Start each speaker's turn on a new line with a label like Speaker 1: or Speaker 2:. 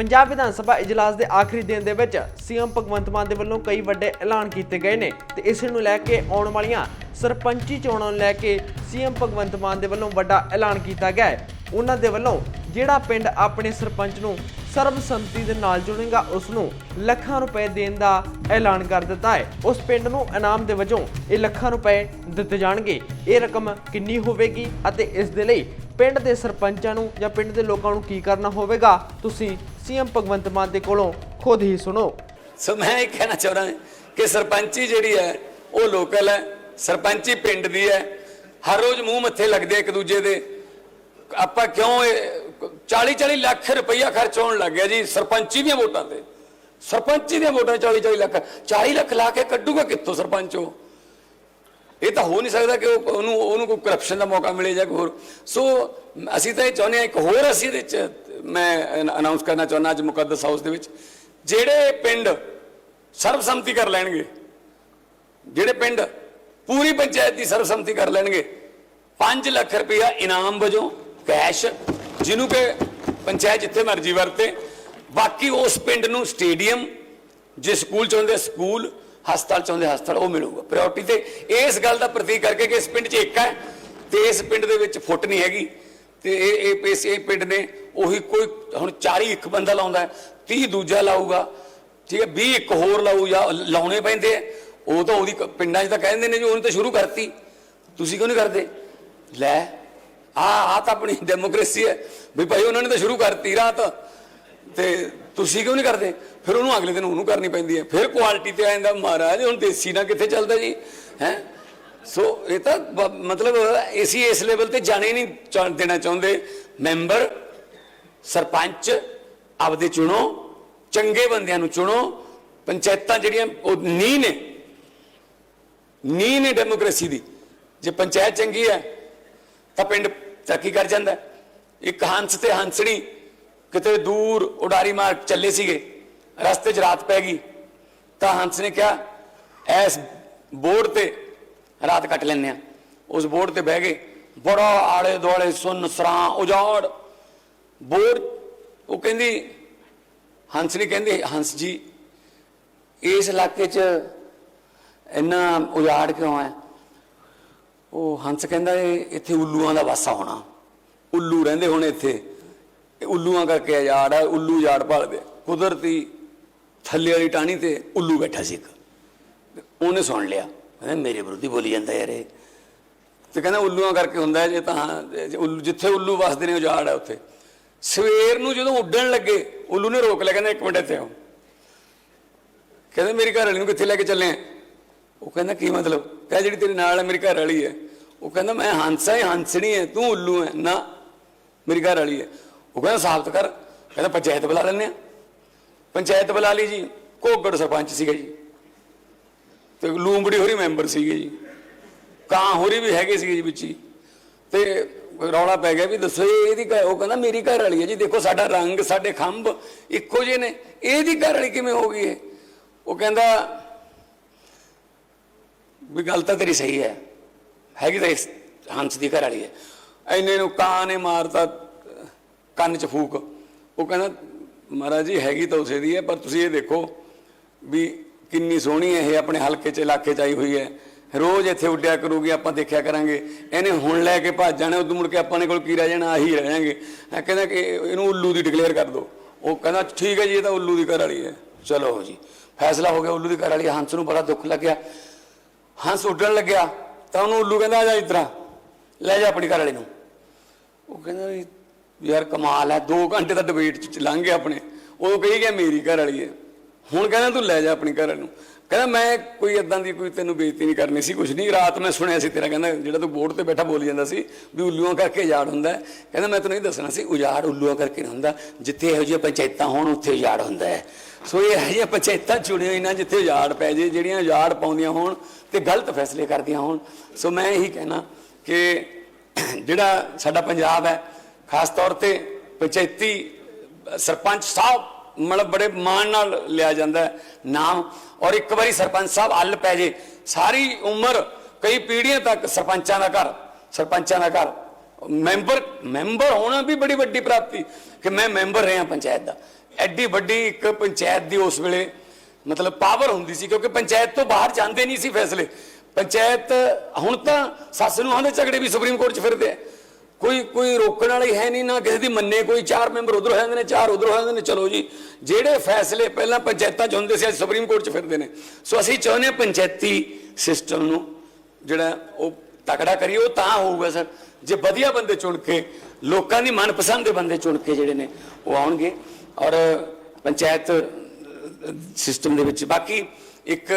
Speaker 1: ਪੰਜਾਬ ਵਿਧਾਨ ਸਭਾ ਇਜਲਾਸ ਦੇ ਆਖਰੀ ਦਿਨ ਦੇ ਵਿੱਚ ਸੀਐਮ ਭਗਵੰਤ ਮਾਨ ਦੇ ਵੱਲੋਂ ਕਈ ਵੱਡੇ ਐਲਾਨ ਕੀਤੇ ਗਏ ਨੇ ਤੇ ਇਸ ਨੂੰ ਲੈ ਕੇ ਆਉਣ ਵਾਲੀਆਂ ਸਰਪੰਚੀ ਚੋਣਾਂ ਨੂੰ ਲੈ ਕੇ ਸੀਐਮ ਭਗਵੰਤ ਮਾਨ ਦੇ ਵੱਲੋਂ ਵੱਡਾ ਐਲਾਨ ਕੀਤਾ ਗਿਆ ਹੈ। ਉਹਨਾਂ ਦੇ ਵੱਲੋਂ ਜਿਹੜਾ ਪਿੰਡ ਆਪਣੇ ਸਰਪੰਚ ਨੂੰ ਸਰਬਸੰਮਤੀ ਦੇ ਨਾਲ ਚੁਣੇਗਾ ਉਸ ਨੂੰ ਲੱਖਾਂ ਰੁਪਏ ਦੇਣ ਦਾ ਐਲਾਨ ਕਰ ਦਿੱਤਾ ਹੈ। ਉਸ ਪਿੰਡ ਨੂੰ ਇਨਾਮ ਦੇ ਵਜੋਂ ਇਹ ਲੱਖਾਂ ਰੁਪਏ ਦਿੱਤੇ ਜਾਣਗੇ। ਇਹ ਰਕਮ ਕਿੰਨੀ ਹੋਵੇਗੀ ਅਤੇ ਇਸ ਦੇ ਲਈ ਪਿੰਡ ਦੇ ਸਰਪੰਚਾਂ ਨੂੰ ਜਾਂ ਪਿੰਡ ਦੇ ਲੋਕਾਂ ਨੂੰ ਕੀ ਕਰਨਾ ਹੋਵੇਗਾ, ਤੁਸੀਂ ਸੀਐਮ ਭਗਵੰਤ ਮਾਨ ਦੇ ਕੋਲੋਂ ਖੁਦ ਹੀ ਸੁਣੋ।
Speaker 2: ਸੋ ਮੈਂ ਇਹ ਕਹਿਣਾ ਚਾਹੁੰਦਾ ਕਿ ਸਰਪੰਚੀ ਜਿਹੜੀ ਹੈ, ਉਹ ਲੋਕਲ ਹੈ, ਸਰਪੰਚੀ ਪਿੰਡ ਦੀ ਹੈ। ਹਰ ਰੋਜ਼ ਮੂੰਹ ਮੱਥੇ ਲੱਗਦੇ ਇੱਕ ਦੂਜੇ ਦੇ। ਆਪਾਂ ਕਿਉਂ 40 40 ਲੱਖ ਰੁਪਈਆ ਖਰਚ ਹੋਣ ਲੱਗ ਗਿਆ ਜੀ ਸਰਪੰਚੀ ਦੀਆਂ ਵੋਟਾਂ ਤੇ। ਸਰਪੰਚੀ ਦੀਆਂ ਵੋਟਾਂ 40 40 ਲੱਖ 40 ਲੱਖ ਲਾ ਕੇ ਕੱਢੂਗਾ ਕਿੱਥੋਂ ਸਰਪੰਚ ਉਹ? ਇਹ ਤਾਂ ਹੋ ਨਹੀਂ ਸਕਦਾ ਕਿ ਉਹਨੂੰ ਉਹਨੂੰ ਕੋਈ ਕਰਪਸ਼ਨ ਦਾ ਮੌਕਾ ਮਿਲੇ ਜਾਂ ਕੋਈ ਹੋਰ। ਸੋ ਅਸੀਂ ਤਾਂ ਇਹ ਚਾਹੁੰਦੇ ਹਾਂ ਇੱਕ ਹੋਰ ਅਸੀਂ ਇਹਦੇ ਚ ਮੈਂ ਅਨਾਉਂਸ ਕਰਨਾ ਚਾਹੁੰਦਾ ਅੱਜ ਮੁਕੱਦਸ ਹਾਊਸ ਦੇ ਵਿੱਚ, ਜਿਹੜੇ ਪਿੰਡ ਸਰਬਸੰਮਤੀ ਕਰ ਲੈਣਗੇ, ਜਿਹੜੇ ਪਿੰਡ ਪੂਰੀ ਪੰਚਾਇਤ ਦੀ ਸਰਬਸੰਮਤੀ ਕਰ ਲੈਣਗੇ 5 ਲੱਖ ਰੁਪਇਆ ਇਨਾਮ ਵਜੋਂ ਕੈਸ਼ ਜਿਹਨੂੰ ਕਿ ਪੰਚਾਇਤ ਜਿੱਥੇ ਮਰਜ਼ੀ ਵਰਤੇ, ਬਾਕੀ ਉਸ ਪਿੰਡ ਨੂੰ ਸਟੇਡੀਅਮ ਜੇ ਸਕੂਲ ਚਾਹੁੰਦੇ ਸਕੂਲ, ਹਸਪਤਾਲ ਚਾਹੁੰਦੇ ਹਸਪਤਾਲ, ਉਹ ਮਿਲੂਗਾ। ਪ੍ਰਾਇੋਰਟੀ ਤੇ ਇਸ ਗੱਲ ਦਾ ਪ੍ਰਤੀਕ ਕਰਕੇ ਕਿ ਇਸ ਪਿੰਡ 'ਚ ਇੱਕ ਹੈ ਤੇ ਇਸ ਪਿੰਡ ਦੇ ਵਿੱਚ ਫੁੱਟ ਨਹੀਂ ਹੈਗੀ ਤੇ ਇਹ ਇਹ, ਇਸ, ਇਹ ਪਿੰਡ ਨੇ ਉਹੀ ਕੋਈ ਹੁਣ 40 ਇੱਕ ਬੰਦਾ ਲਾਉਂਦਾ ਹੈ, 30 ਦੂਜਾ ਲਾਊਗਾ ਠੀਕ ਹੈ 20 ਇੱਕ ਹੋਰ ਲਾਊ ਜਾਂ ਲਾਉਣੇ ਪੈਂਦੇ ਆ। ਉਹ ਤਾਂ ਉਹਦੀ ਕ- ਪਿੰਡਾਂ 'ਚ ਤਾਂ ਕਹਿੰਦੇ ਨੇ ਜੀ ਉਹਨੇ ਤਾਂ ਸ਼ੁਰੂ ਕਰਤੀ। ਤੁਸੀਂ ਕਿਉਂ ਨਹੀਂ ਕਰਦੇ? ਲੈ ਆ ਆ ਤਾਂ ਆਪਣੀ ਡੈਮੋਕ੍ਰੇਸੀ ਹੈ। ਵੀ ਭਾਈ ਉਹਨਾਂ ਨੇ ਤਾਂ ਸ਼ੁਰੂ ਕਰਤੀ ਰਾਤ। ਤੇ ਤੁਸੀਂ ਕਿਉਂ ਨਹੀਂ ਕਰਦੇ? ਫਿਰ ਉਹਨੂੰ ਅਗਲੇ ਦਿਨ ਉਹਨੂੰ ਕਰਨੀ ਪੈਂਦੀ ਹੈ। ਫਿਰ ਕੁਆਲਿਟੀ ਤੇ ਆ ਜਾਂਦਾ ਮਹਾਰਾਜ ਹੁਣ ਦੇਸੀ ਨਾਲ ਕਿੱਥੇ ਚੱਲਦਾ ਜੀ? ਹੈ? ਸੋ ਇਹ ਤਾਂ ਮਤਲਬ ਅਸੀਂ ਇਸ ਲੈਵਲ ਤੇ ਜਾਣੇ ਨਹੀਂ ਦੇਣਾ ਚਾਹੁੰਦੇ। ਮੈਂਬਰ ਸਰਪੰਚ ਆਪਦੇ ਚੁਣੋ, ਚੰਗੇ ਬੰਦਿਆਂ ਨੂੰ ਚੁਣੋ, ਪੰਚਾਇਤਾਂ ਜਿਹੜੀਆਂ ਉਹ ਨੀਂਹ ਨੇ ਨੀਂਹ ਨੇ ਡੈਮੋਕ੍ਰੇਸੀ ਦੀ। ਜੇ ਪੰਚਾਇਤ ਚੰਗੀ ਹੈ, ਤਾਂ ਪਿੰਡ ਤਰੱਕੀ ਕਰ ਜਾਂਦਾ ਇੱਕ ਹੰਸ ਤੇ ਹੰਸੜੀ ਕਿਤੇ ਦੂਰ ਉਡਾਰੀ ਮਾਰ ਚੱਲੇ ਸੀਗੇ, ਰਸਤੇ 'ਚ ਰਾਤ ਪੈ ਗਈ, ਤਾਂ ਹੰਸ ਨੇ ਕਿਹਾ, ਐਸ ਬੋਰਡ ਤੇ ਰਾਤ ਕੱਟ ਲੈਂਦੇ ਆ ਉਸ ਬੋਰਡ ਤੇ ਬਹਿ ਗਏ, ਬੜਾ ਆਲੇ ਦੁਆਲੇ ਸੁਨ ਸਰਾਂ ਉਜਾੜ ਬੋਰਡ ਉਹ ਕਹਿੰਦੀ, ਹੰਸ ਨੇ ਕਹਿੰਦੀ, ਹੰਸ ਜੀ, ਇਸ ਇਲਾਕੇ 'ਚ ਇੰਨਾ ਉਜਾੜ ਕਿਉਂ ਹੈ? ਉਹ ਹੰਸ ਕਹਿੰਦਾ, ਇਹ ਇੱਥੇ ਉੱਲੂਆਂ ਦਾ ਵਾਸਾ ਹੋਣਾ। ਉੱਲੂ ਰਹਿੰਦੇ ਹੁਣ ਇੱਥੇ। ਉੱਲੂਆਂ ਕਰਕੇ ਉਜਾੜ ਹੈ ਉੱਲੂ ਉਜਾੜ ਭਾਲਦੇ ਕੁਦਰਤੀ ਥੱਲੇ ਵਾਲੀ ਟਾਣੀ ਤੇ ਉੱਲੂ ਬੈਠਾ ਸੀ ਇੱਕ। ਉਹਨੇ ਸੁਣ ਲਿਆ। ਕਹਿੰਦਾ, ਮੇਰੇ ਵਿਰੁੱਧ ਬੋਲੀ ਜਾਂਦਾ ਯਾਰ ਇਹ। ਤੇ ਕਹਿੰਦਾ, ਉੱਲੂਆਂ ਕਰਕੇ ਹੁੰਦਾ, ਜੇ ਤਾਂ ਉੱਲੂ, ਜਿੱਥੇ ਉੱਲੂ ਵਸਦੇ ਨੇ, ਉਜਾੜ ਹੈ ਉੱਥੇ। ਸਵੇਰ ਨੂੰ ਜਦੋਂ ਉੱਡਣ ਲੱਗੇ, ਉੱਲੂ ਨੇ ਰੋਕ ਲਿਆ, ਕਹਿੰਦਾ ਇੱਕ ਮਿੰਟ ਇੱਥੇ ਆਓ। ਕਹਿੰਦਾ, ਮੇਰੀ ਘਰ ਵਾਲੀ ਨੂੰ ਕਿੱਥੇ ਲੈ ਕੇ ਚੱਲੇ ਆ? ਉਹ ਕਹਿੰਦਾ, ਕੀ ਮਤਲਬ? ਕਹਿੰਦਾ ਜਿਹੜੀ ਤੇਰੇ ਨਾਲ ਹੈ ਮੇਰੀ ਘਰ ਵਾਲੀ ਹੈ। ਉਹ ਕਹਿੰਦਾ, ਮੈਂ ਹੰਸਾ ਹੈ ਹੰਸਣੀ ਹੈ ਤੂੰ ਉੱਲੂ ਹੈ ਨਾ, ਮੇਰੀ ਘਰ ਵਾਲੀ ਹੈ। ਉਹ ਕਹਿੰਦਾ, ਸਾਬਤ ਕਰ। ਕਹਿੰਦਾ, ਪੰਚਾਇਤ ਬੁਲਾ ਲੈਂਦੇ ਆ। ਪੰਚਾਇਤ ਬੁਲਾ ਲਈ ਜੀ ਕੋਗੜ ਸਰਪੰਚ ਸੀਗਾ ਜੀ। ਤੇ ਲੂੰਬੜੀ ਹੋਰੀ ਮੈਂਬਰ ਸੀਗੇ ਜੀ। ਕਾਂ ਹੋਰੀ ਵੀ ਹੈਗੇ ਸੀਗੇ ਜੀ ਵਿੱਚ ਹੀ। ਤੇ ਰੌਲਾ ਪੈ ਗਿਆ ਵੀ ਦੱਸੋ ਇਹਦੀ ਘਰ, ਉਹ ਕਹਿੰਦਾ ਮੇਰੀ ਘਰ ਵਾਲੀ ਹੈ ਜੀ, ਦੇਖੋ ਸਾਡਾ ਰੰਗ, ਸਾਡੇ ਖੰਭ ਇੱਕੋ ਜਿਹੇ ਨੇ। ਇਹਦੀ ਘਰ ਵਾਲੀ ਕਿਵੇਂ ਹੋ ਗਈ ਹੈ ਉਹ ਕਹਿੰਦਾ ਵੀ ਗੱਲ ਤਾਂ ਤੇਰੀ ਸਹੀ ਹੈ। ਹੈਗੀ ਤਾਂ ਇਸ ਹੰਸ ਦੀ ਘਰ ਵਾਲੀ ਹੈ। ਐਨੇ ਨੂੰ ਕਾਂ ਨੇ ਮਾਰਤਾ, ਕੰਨ 'ਚ ਫੂਕ। ਉਹ ਕਹਿੰਦਾ, ਮਹਾਰਾਜ ਜੀ, ਹੈਗੀ ਤਾਂ ਉਸੇ ਦੀ ਹੈ, ਪਰ ਤੁਸੀਂ ਇਹ ਦੇਖੋ ਵੀ ਕਿੰਨੀ ਸੋਹਣੀ ਹੈ, ਇਹ ਆਪਣੇ ਹਲਕੇ 'ਚ ਇਲਾਕੇ 'ਚ ਆਈ ਹੋਈ ਹੈ। ਰੋਜ਼ ਇੱਥੇ ਉੱਡਿਆ ਕਰੂਗੀ, ਆਪਾਂ ਦੇਖਿਆ ਕਰਾਂਗੇ। ਇਹਨੇ ਹੁਣ ਲੈ ਕੇ ਭੱਜ ਜਾਣਾ ਉਦੋਂ ਮੁੜ ਕੇ ਆਪਾਂ ਨੇ ਕੋਲ ਕੀ ਰਹਿ ਜਾਣਾ, ਆਹੀ ਰਹਿ ਜਾਾਂਗੇ ਕਹਿੰਦਾ ਕਿ ਇਹਨੂੰ ਉੱਲੂ ਦੀ ਡਿਕਲੇਅਰ ਕਰ ਦਿਓ ਉਹ ਕਹਿੰਦਾ, ਠੀਕ ਹੈ ਜੀ, ਇਹ ਤਾਂ ਉੱਲੂ ਦੀ ਘਰ ਵਾਲੀ ਹੈ। ਚਲੋ ਜੀ, ਫੈਸਲਾ ਹੋ ਗਿਆ ਉੱਲੂ ਦੀ ਘਰ ਵਾਲੀ। ਹੰਸ ਨੂੰ ਬੜਾ ਦੁੱਖ ਲੱਗਿਆ। ਹੰਸ ਉੱਡਣ ਲੱਗਿਆ, ਤਾਂ ਉਹਨੂੰ ਉੱਲੂ ਕਹਿੰਦਾ, ਆ ਜਾ ਇਤਰਾ ਲੈ ਜਾ ਆਪਣੀ ਘਰ ਵਾਲੀ ਨੂੰ। ਉਹ ਕਹਿੰਦਾ ਵੀ, ਯਾਰ ਕਮਾਲ ਹੈ 2 ਘੰਟੇ ਦਾ ਡਿਬੇਟ ਚ ਲੰਘ ਗਿਆ ਆਪਣੇ। ਉਹ ਕਹੀ ਗਿਆ, ਮੇਰੀ ਘਰ ਵਾਲੀ ਹੈ। ਹੁਣ ਕਹਿੰਦਾ, ਤੂੰ ਲੈ ਜਾ ਆਪਣੀ ਘਰ ਵਾਲੀ ਨੂੰ। ਕਹਿੰਦਾ, ਮੈਂ ਕੋਈ ਇਦਾਂ ਦੀ ਕੋਈ ਤੈਨੂੰ ਬੇਇੱਜ਼ਤੀ ਨਹੀਂ ਕਰਨੀ ਸੀ ਕੁਝ ਨਹੀਂ। ਰਾਤ ਮੈਂ ਸੁਣਿਆ ਸੀ ਤੇਰਾ, ਕਹਿੰਦਾ, ਜਿਹੜਾ ਤੂੰ ਬੋਰਡ ਤੇ ਬੈਠਾ ਬੋਲੀ ਜਾਂਦਾ ਸੀ ਵੀ ਉੱਲੂਆਂ ਕਰਕੇ ਉਜਾੜ ਹੁੰਦਾ ਕਹਿੰਦਾ, ਮੈਂ ਤੈਨੂੰ ਇਹ ਦੱਸਣਾ ਸੀ, ਉਜਾੜ ਉੱਲੂਆਂ ਕਰਕੇ ਨਹੀਂ ਹੁੰਦਾ। ਜਿੱਥੇ ਇਹੋ ਜਿਹੀਆਂ ਪੰਚਾਇਤਾਂ ਹੋਣ, ਉੱਥੇ ਉਜਾੜ ਹੁੰਦਾ ਹੈ। ਸੋ ਇਹ ਇਹੋ ਜਿਹੀਆਂ ਪੰਚਾਇਤਾਂ ਚੁਣੀਆਂ ਨਾ ਜਿੱਥੇ ਉਜਾੜ ਪੈ ਜੇ, ਜਿਹੜੀਆਂ ਉਜਾੜ ਪਾਉਂਦੀਆਂ ਹੋਣ ਤੇ ਗਲਤ ਫੈਸਲੇ ਕਰਦੀਆਂ ਹੋਣ। ਸੋ ਮੈਂ ਇਹੀ ਕਹਿਣਾ ਕਿ ਜਿਹੜਾ ਸਾਡਾ ਪੰਜਾਬ ਹੈ, ਖਾਸ ਤੌਰ ਤੇ ਪੰਚਾਇਤੀ ਸਰਪੰਚ ਸਾਹਿਬ ਮਤਲਬ ਬੜੇ ਮਾਣ ਨਾਲ ਲਿਆ ਜਾਂਦਾ ਨਾਮ। ਔਰ ਇੱਕ ਵਾਰੀ ਸਰਪੰਚ ਸਾਹਿਬ ਹੱਲ ਪੈ ਜੇ, ਸਾਰੀ ਉਮਰ ਕਈ ਪੀੜ੍ਹੀਆਂ ਤੱਕ ਸਰਪੰਚਾਂ ਦਾ ਘਰ, ਸਰਪੰਚਾਂ ਦਾ ਘਰ। ਮੈਂਬਰ ਮੈਂਬਰ ਹੋਣਾ ਵੀ ਬੜੀ ਵੱਡੀ ਪ੍ਰਾਪਤੀ ਕਿ ਮੈਂ ਮੈਂਬਰ ਰਿਹਾ ਪੰਚਾਇਤ ਦਾ। ਐਡੀ ਵੱਡੀ ਇੱਕ ਪੰਚਾਇਤ ਦੀ ਉਸ ਵੇਲੇ ਮਤਲਬ ਪਾਵਰ ਹੁੰਦੀ ਸੀ ਕਿਉਂਕਿ ਪੰਚਾਇਤ ਤੋਂ ਬਾਹਰ ਜਾਂਦੇ ਨਹੀਂ ਸੀ ਫੈਸਲੇ। ਪੰਚਾਇਤ ਹੁਣ ਤਾਂ ਸੱਸ ਨੂੰ ਆਂਦੇ ਝਗੜੇ ਵੀ ਸੁਪਰੀਮ ਕੋਰਟ 'ਚ ਫਿਰਦੇ ਆ। ਕੋਈ ਕੋਈ ਰੋਕਣ ਵਾਲੀ ਹੈ ਨਹੀਂ, ਨਾ ਕਿਸੇ ਦੀ ਮੰਨੇ ਕੋਈ। ਚਾਰ ਮੈਂਬਰ ਉਧਰ ਹੋ ਜਾਂਦੇ ਨੇ, ਚਾਰ ਉਧਰ ਹੋ ਜਾਂਦੇ ਨੇ। ਚਲੋ ਜੀ, ਜਿਹੜੇ ਫੈਸਲੇ ਪਹਿਲਾਂ ਪੰਚਾਇਤਾਂ 'ਚ ਹੁੰਦੇ ਸੀ, ਅੱਜ ਸੁਪਰੀਮ ਕੋਰਟ 'ਚ ਫਿਰਦੇ ਨੇ। ਸੋ ਅਸੀਂ ਚਾਹੁੰਦੇ ਹਾਂ ਪੰਚਾਇਤੀ ਸਿਸਟਮ ਨੂੰ ਜਿਹੜਾ ਉਹ ਤਕੜਾ ਕਰੀਏ, ਉਹ ਤਾਂ ਹੋਊਗਾ ਸਰ। ਜੇ ਵਧੀਆ ਬੰਦੇ ਚੁਣ ਕੇ, ਲੋਕਾਂ ਦੀ ਮਨਪਸੰਦ ਦੇ ਬੰਦੇ ਚੁਣ ਕੇ ਜਿਹੜੇ ਨੇ, ਉਹ ਆਉਣਗੇ। ਔਰ ਪੰਚਾਇਤ ਸਿਸਟਮ ਦੇ ਵਿੱਚ ਬਾਕੀ ਇੱਕ